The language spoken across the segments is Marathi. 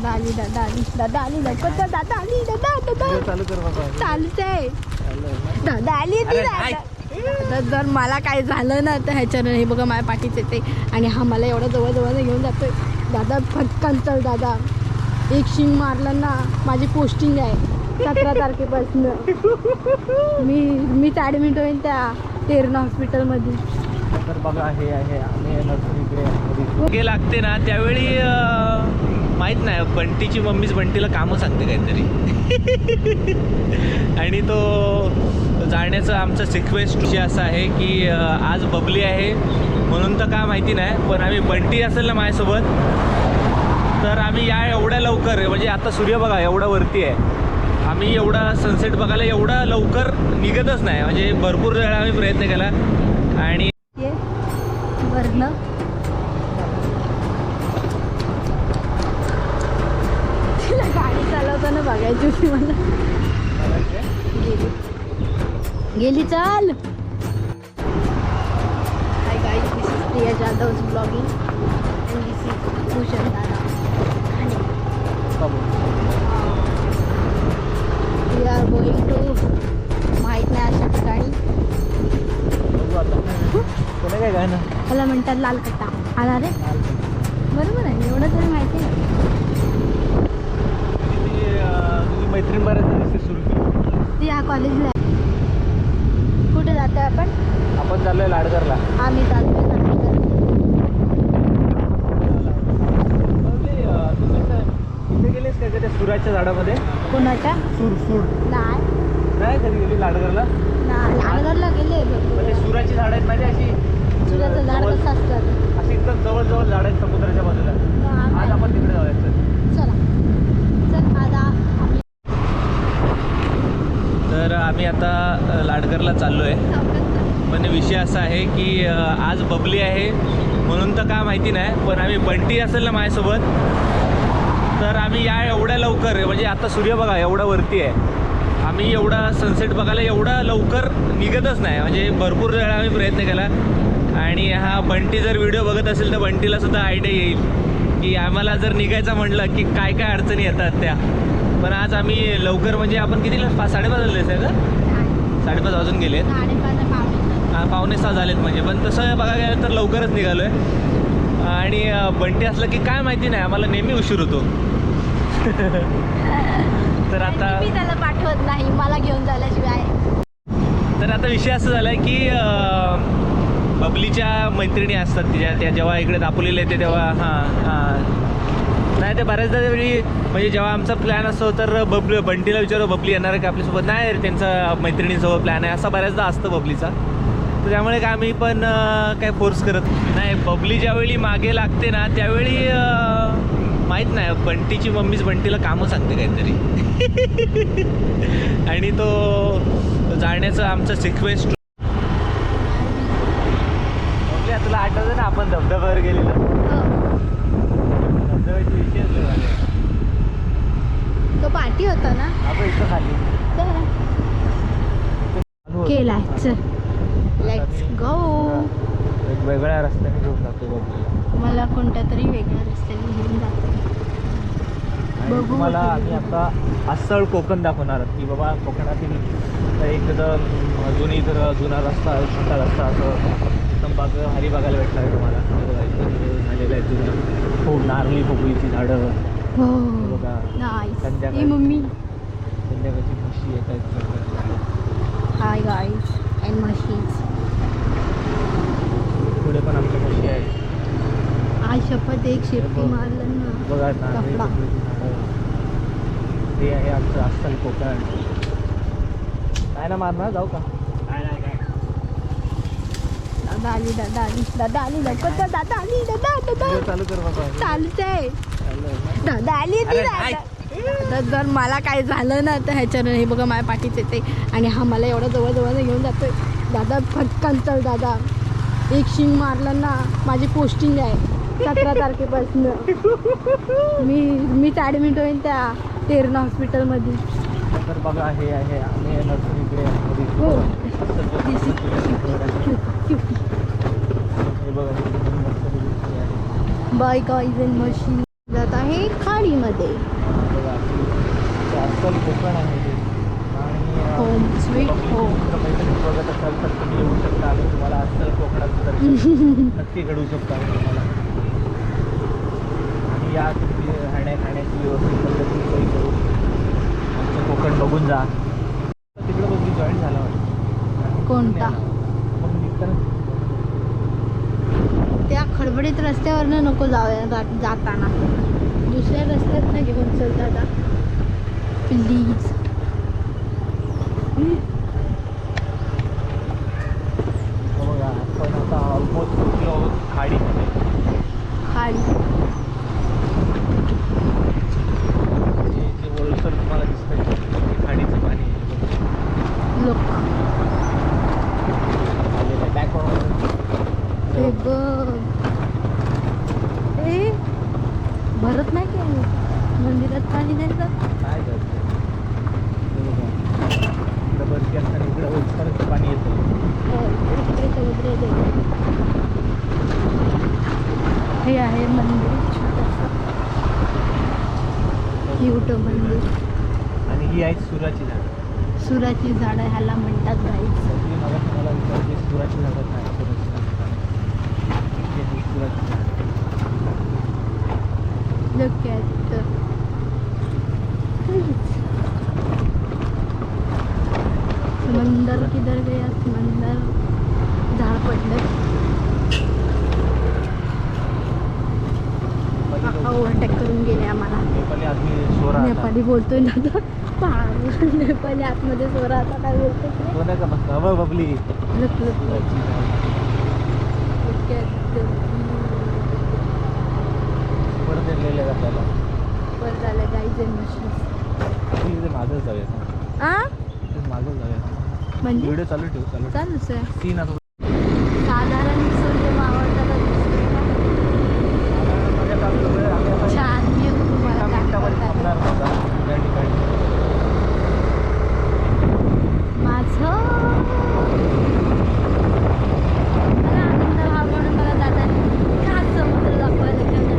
दादा आली दादा आली दादा आली लवकर जा, दादा आली दादा. दादा चालू कर बाबा. चालूच आहे दादा आली ती दादा. जर मला काय झालं ना तर ह्याच्यानं हे बघा माझ्या पाठीच येते. आणि हा मला एवढा जवळ जवळ घेऊन जातोय. दादा फटकन चल दादा. एक शिंग मारलं ना माझी पोस्टिंग आहे सतरा तारखेपासून. मी मीच ॲडमिट होईन त्या तेरणा हॉस्पिटलमध्ये तर बघा हे आहे आम्ही नर्सरीकडे गे लागते ना त्यावेळी माहीत नाही बंटीची मम्मीच बंटीला कामं सांगते काहीतरी. आणि तो जाण्याचं आमचं सिक्वेन्स असं आहे की आज बबली आहे म्हणून तर काय माहिती नाही पण आम्ही बंटी असेल ना माझ्यासोबत तर आम्ही या एवढ्या लवकर म्हणजे आता सूर्य बघा एवढा वरती आहे. आम्ही एवढा सनसेट बघायला एवढा लवकर निघतच नाही म्हणजे भरपूर वेळा आम्ही प्रयत्न केला. आणि चालवताना बघायची होती मला. गेली. गेली चाल. Hi guys this is Priya Jadhav blogging and this is Bhushan Dada we are going to माहीत नाही अशा ठिकाणी कोणी काय त्याला म्हणतात लाल कट्टा. आला रे? बरोबर आहे एवढं तरी माहिती आहे तुझी अं, तुझी मैत्रीण बऱ्याच दिवशी सुरू केली. ती या कॉलेजला आहे. कुठे जातोय आपण? आपण चाललोय लाडकरला आम्ही जातोय नागपूरला. बबली, अं, तू कसं- इथे गेलीस का त्या सुराच्या झाडामध्ये? कोणाच्या? सूर सूर. नाही. नाही कधी गेली लाडकरला नाही लालगडला गेले ते सुराची झाड आहेत माझी अशी? तुझ्याचं झाड जवळ- कसं असतं? अशी एकदम जवळ जवळ झाड आहेत समुद्राच्या बाजूला. आज आपण तिकडे जाऊया चल. चला चल आता आम्ही तर आम्ही आता लाडकरला चाललो आहे पण विषय असा आहे की आज बबली आहे म्हणून तर काय माहिती नाही पण आम्ही बंटी असेल ना माझ्यासोबत तर आम्ही या एवढ्या लवकर म्हणजे आता सूर्य बघा एवढा वरती आहे. आम्ही एवढा सनसेट बघायला एवढा लवकर निघतच नाही म्हणजे भरपूर वेळा आम्ही प्रयत्न केला. आणि हा बंटी जर व्हिडिओ बघत असेल तर बंटीला सुद्धा आयडिया येईल की आम्हाला जर निघायचं म्हणलं की काय काय अडचणी येतात त्या. पण आज आम्ही लवकर म्हणजे आपण कितीला पाच साडेपाच वाजले का? साडेपाच वाजून पावणे हा, पावणे सहा झालेत म्हणजे. पण तसं बघायला गेलं तर लवकरच निघालो आहे आणि बंटी असलं की काय माहिती नाही आम्हाला नेहमी उशीर होतो. तर आता मी त्याला पाठवत नाही मला घेऊन झाल्याशिवाय तर आता विषय असं झाला आहे की बबलीच्या मैत्रिणी असतात तिच्या त्या जेव्हा इकडे दापोलीला येते तेव्हा हां हां. नाही ते बऱ्याचदा वेळी म्हणजे, म्हणजे जेव्हा आमचा प्लॅन असतो तर बबली बंटीला विचारू बबली येणार आहे का आपल्यासोबत? नाही रे त्यांचा मैत्रिणीसोबत प्लॅन आहे असा बऱ्याचदा असतं बबलीचा. तर त्यामुळे काय आम्ही पण काय फोर्स करत नाही. बबली ज्यावेळी मागे लागते ना त्यावेळी माहीत नाही. बंटीची मम्मीच बंटीला कामं सांगते काहीतरी. आणि तो जाण्याचं आमचं सिक्वेन्स तुला आठवतं ना आपण धबधब्यावर गेले धबधब्याचे विषय तो पार्टी होता ना आपण इथं खाली चल लेट्स गो एक वेगळ्या रस्त्याने घेऊन जातो बघ. मला कोणत्या तरी वेगळ्या रस्त्याने घेऊन जातो. म्हटलं. आम्ही आता अस्सल कोकण दाखवणार आहोत. की बाबा कोकणातील एक तर अजूनही जर जुना रस्ता छोटा रस्ता असं एकदम बाग हरी बघायला भेटणार आहे तुम्हाला. हे बघा इथं झालेलं आहे जुनं. खूप नारळी पोपळीची झाडं. हो. हे बघा. संध्याकाळी. मम्मी. संध्याकाळची म्हशी येत आहेत. हाय गाईज अँड मशीन्स पुढे पण आमच्या म्हशी आहेत. आज शपथ एक शेपटी मारलं ना बघा झाडं हे आहे आमचं अस्सल कोकण. काय ना मारणार जाऊ का? काय नाही काय. दादा आली दादा आली दादा आली लवकर दादा आली दादा दादा. चालू कर बाबा. चालूच आहे ना? दादा आली ती दादा. दादा, जर मला काय झालं ना तर ह्याच्यानं हे बघा माझ्या पाठीच येते. आणि हा मला एवढा जवळ जवळ घेऊन जातोय. दादा फटकन चल दादा. एक शिंग मारलं ना माझी पोस्टिंग आहे सतरा तारखेपासून. मी मीच ॲडमिट होईन त्या तेरणा हॉस्पिटलमध्ये तर बघा हे आहे आम्ही नर्सरीकडे हो. मशीन जात आहे खाडीमध्ये. अस्सल कोकण आहे ते आणि अं, होम स्वीट होम मैत्रिणी बघत असाल तर तुम्ही येऊ शकता आणि तुम्हाला अस्सल कोकणाचं दर्शन नक्की घडवू शकतो तुम्हाला. आणि या तुम्ही राहण्या खाण्याची व्यवस्थित पद्धतीने सोयी करू आमचं कोकण बघून जा. तिकडे बघली जॉईन झाला वाटतं. कोणता? मग निघताना त्या खडबडीत रस्त्यावरनं नको जाऊया जा- जाताना. दुसऱ्या रस्त्यात ना घेऊन चल दादा. प्लीज बघा आपण आता ऑलमोस्ट पोचलो आहोत खाडीमध्ये. खाडी जे जे ओलसर तुम्हाला दिसतंय ते खाडीचं पाणी आहे. लोक आलेलं आहे बॅकवॉर्ड हे बघ ए भरत नाही की मंदिरात पाणी नाही जात काय करते इकडं बरकी असताना इकडं ओलसरचं पाणी येतं हो, इकडे समुद्र आहे. हे आहे मंदिर क्यूट मंदिर. आणि ही आहे सुराची झाडं. सुराची झाडं ह्याला म्हणतात गाईच सुराची झाडं काय सुराची किधर गया समंदर झाड पडलं नेपाली लोक- ओव्हरटेक करून गेले आम्हाला. नेपाली बोलतोय ना तर. नेपाली आतमध्ये सोरा आता काय बोलतोय वर झालं गाईज जाऊया. म्हणजे? व्हिडिओ चालू ठेवू चालू. चालूच आहे. सीन आता साधारण सूर्य मावळताना दिसतोय का? माझ्या चालू आहे. आम्ही आता छान व्ह्यू तुम्हाला एका मिनिटामध्ये दाखवतात थांबणार होता त्या ठिकाणी माझं मला आनंद व्हावा म्हणून मला दादाने का समुद्र दाखवायला गेलं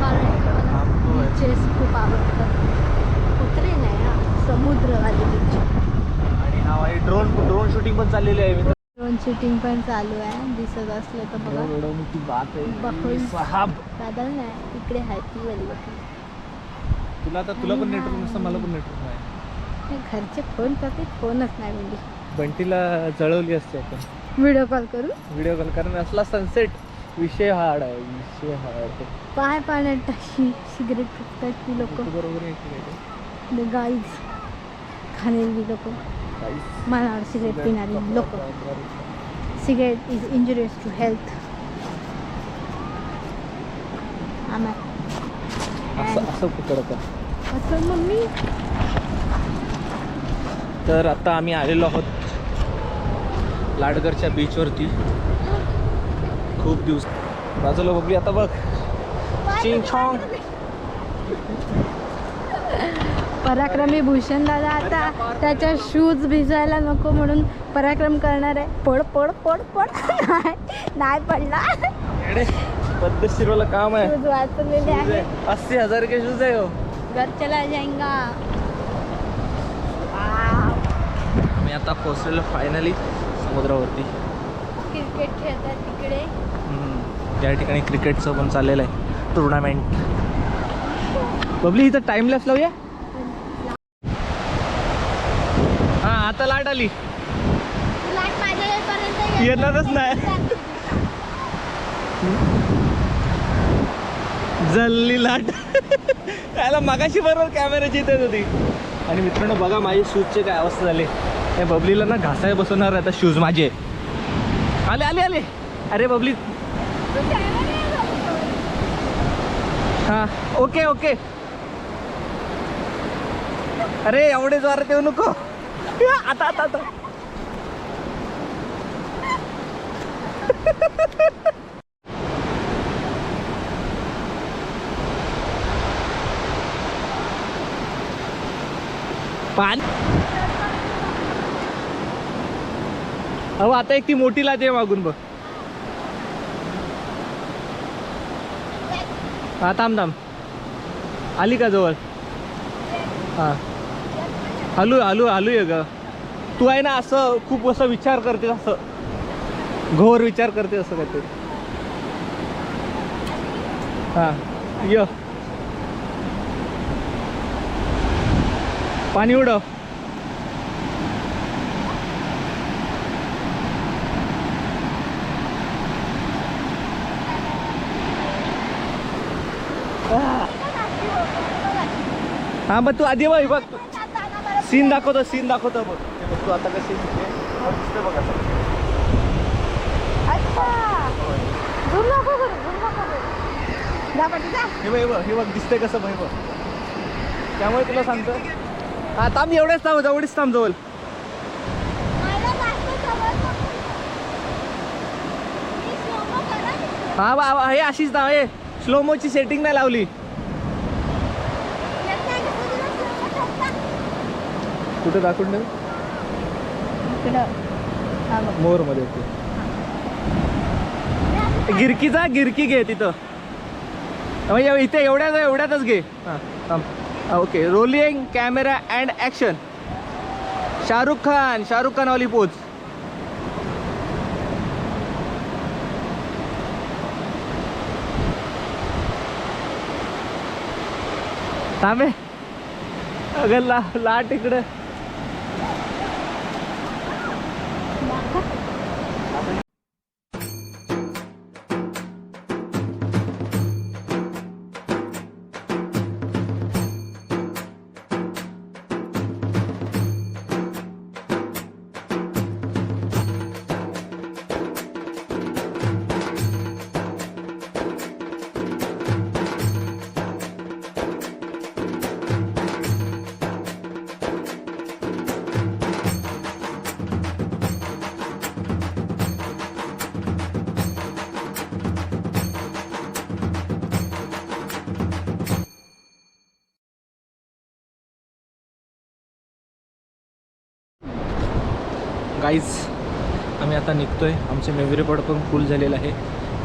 कारण मला थांबतोय. बीचेस खूप आवडतात उतरे नाही हा समुद्रवाले बीच आणि हा आहे ड्रोन ड्रोन शूटिंग पण चाललेली आहे मित्र ड्रोन शूटिंग पण चालू आहे. दिसत असलं तर बघा. उडवणुकी बात आहे. बखोल. साहाब. दादा नाही इकडे आहे ती वल्ली तुला आता तुला पण नेटवर्क नसतं मला पण नेटवर्क नाही. घरचे फोन करते फोनच नाही म्हणजे. बंटीला जळवली असते आपण. व्हिडिओ कॉल करू? व्हिडिओ कॉल कारण असला सनसेट विषय हार्ड आहे विषय हार्ड पाय पाण्यात टाकी सिगरेट फुकतात ती लोक. बरोबर? गाईज खाणारी लोक. मला सिगरेट पिणारी लोक. टू हेल्थ असं असं पकडत असं मम्मी तर आता आम्ही आलेलो आहोत लाडगरच्या बीचवरती खूप दिवस बाजूला बघली आता बघ. चिंग छॉंग पराक्रमी भूषण दादा आता त्याच्या शूज भिजायला नको म्हणून पराक्रम करणार आहे. पड पड पड पड. नाही नाही पडला. पद्धतशीरवाला काम आहे. शूज वाचलेले आहे. अस्सी हजार के शूज आहे हो. घर चला जाएगा मी आता पोहोचलेलो फायनली समुद्रावरती. क्रिकेट खेळतात तिकडे. त्या ठिकाणी क्रिकेटचं पण चाललेलं आहे. टुर्नामेंट बबली इथं टाइम लॅप्स लावूया हा आता लाट आली. येणारच नाही. जल्ली लाट. त्याला मगाशी बरोबर कॅमेऱ्याची येत होती. आणि मित्रांनो बघा माझे शूजचे काय अवस्था झाले. त्या बबलीला ना घासाय बसवणार आता शूज माझे. आले आले आले. अरे बबली. हा ओके ओके अरे एवढे जोरात येऊ नको. आता आता आता. पान. अहो आता एक ती मोठी लाते मागून बघ. हां थांब थांब. आली का जवळ? हां. हलू हलू हलू ये ग. तू आहे ना असं खूप असं विचार करते असं. घोर विचार करते असं काहीतरी. हां य. पाणी उडव. हां मग तू आधी बघ बघ. सीन दाखवतो सीन दाखवतो. बघ हे बघ तू आता दिसते बघ, बघ आता. हे बघ हे बघ हे बघ दिसतंय कसं बघ हे बघ. त्यामुळे तुला सांगतो. हा थांब एवढेच थांब जवळच थांब जवळ. हा बा बा, हे अशीच थांब हे स्लोमोची सेटिंग नाही लावली. कुठे दाखवून ठेव? मोरमध्ये ते गिरकीचा गिरकी घे तिथं. म्हणजे इथे एवढ्याच एवढ्यातच घे. हां okay. Rolling camera and action Shahrukh Khan Shahrukh Khan वाली पोच थांबे अगं ला लाट इकडं. गाईज आम्ही आता निघतो आहे आमचे मेमरी बोर्ड पण फुल झालेलं आहे.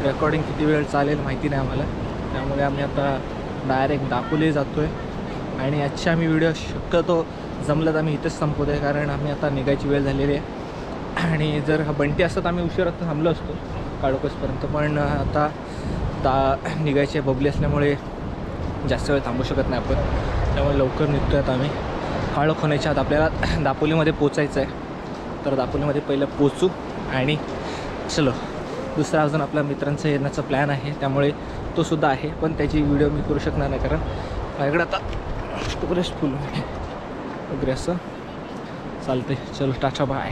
रेकॉर्डिंग किती वेळ चालेल माहिती नाही आम्हाला. त्यामुळे आम्ही आता डायरेक्ट दापोली जातो आहे आणि आजचे आम्ही व्हिडिओ शक्यतो जमलं तर आम्ही इथेच संपवतो आहे कारण आम्ही आता निघायची वेळ झालेली आहे. आणि जर हा बंटी असतात आम्ही उशिरात थांबलो असतो काळोखसपर्यंत. पण आता दा निघायचे बबली असल्यामुळे जास्त वेळ थांबू शकत नाही आपण. त्यामुळे लवकर निघतो आता आम्ही. काळोख होण्याच्या आत आपल्याला दापोलीमध्ये पोचायचं आहे तर दापोलीमध्ये पहिलं पोचू आणि चलो दुसरा अजून आपल्या मित्रांचा येण्याचा प्लॅन आहे त्यामुळे तो सुद्धा आहे पण त्याची व्हिडिओ मी करू शकणार नाही कारण माझ्याकडे आता स्टोरेज फुल आहे. वगैरे असं चालते चलो टाटा बाय